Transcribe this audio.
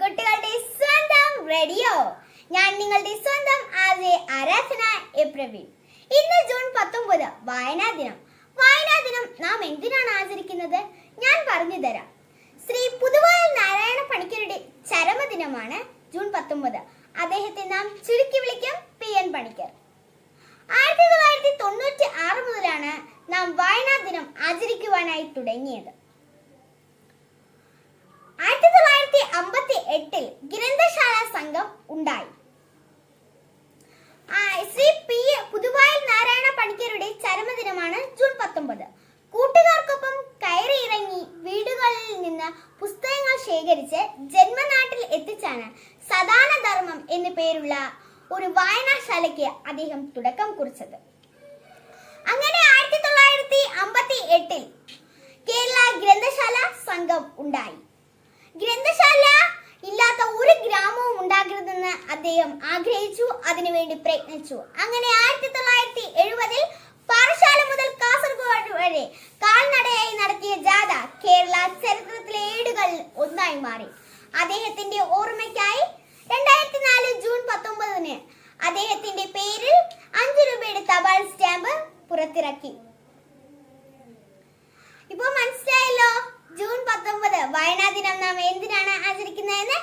കുട്ടികളുടെ സ്വന്തം റേഡിയോ ഞാൻ നിങ്ങളുടെ സ്വന്തം ആദ്യ ആരാധന പ്രവീൺ ഇന്ന് ജൂൺ പത്തൊമ്പത് വായനാ ദിനം. വായനാ ദിനം നാം എന്തിനാണ് ആചരിക്കുന്നത്? ഞാൻ പറഞ്ഞു തരാം. ശ്രീ പുതുവായൽ നാരായണ പണിക്കരുടെ ചരമദിനമാണ് ജൂൺ പത്തൊമ്പത്. അദ്ദേഹത്തെ നാം ചുരുക്കി വിളിക്കും പി എൻ പണിക്കർ. ആയിരത്തി തൊള്ളായിരത്തി തൊണ്ണൂറ്റി ആറ് മുതലാണ് നാം വായനാ ദിനം ആചരിക്കുവാനായി തുടങ്ങിയത്. എട്ടിൽ ഗ്രന്ഥശാല സംഘം ഉണ്ടായി. ശ്രീ പി പുതുവായൽ നാരായണ പണിക്കരുടെ ചരമദിനമാണ് ജൂൺ പത്തൊമ്പത്. കൂട്ടുകാർക്കൊപ്പം കയറിയിറങ്ങി വീടുകളിൽ നിന്ന് പുസ്തകങ്ങൾ ശേഖരിച്ച് ജന്മനാട്ടിൽ എത്തിച്ചാണ് സദാന ധർമ്മം എന്നു പേരുള്ള ഒരു വായനാശാലയ്ക്ക് അദ്ദേഹം തുടക്കം കുറിച്ചത്. അങ്ങനെ ആയിരത്തി തൊള്ളായിരത്തി അമ്പത്തി എട്ടിൽ കേരള ഗ്രന്ഥശാല സംഘം ഉണ്ടായി ഗ്രന്ഥശാല ഇല്ലാത്ത ഒരു ഗ്രാമവും ഉണ്ടാകരുതെന്ന് അദ്ദേഹം ആഗ്രഹിച്ചു അതിനുവേണ്ടി പ്രയത്നിച്ചു. അങ്ങനെ ആയിരത്തി തൊള്ളായിരത്തി എഴുപതിൽ പാറശാല മുതൽ കാസർഗോഡ് വരെ കാൽനടയായി നടത്തിയ ജാഥ കേരള ചരിത്രത്തിലെ ഏടുകളിൽ ഒന്നായി മാറി. അദ്ദേഹത്തിന്റെ ഓർമ്മയ്ക്കായി രണ്ടായിരത്തി നാല് ജൂൺ പത്തൊമ്പതിന് അദ്ദേഹത്തിന്റെ പേരിൽ അഞ്ചു രൂപയുടെ തപാൽ സ്റ്റാമ്പ് പുറത്തിറക്കി. ഇപ്പൊ മനസ്സിലായല്ലോ ജൂൺ പത്തൊമ്പത് വയനാ ദിനം നാം എന്തിനാണ് ആചരിക്കുന്നതെന്ന്?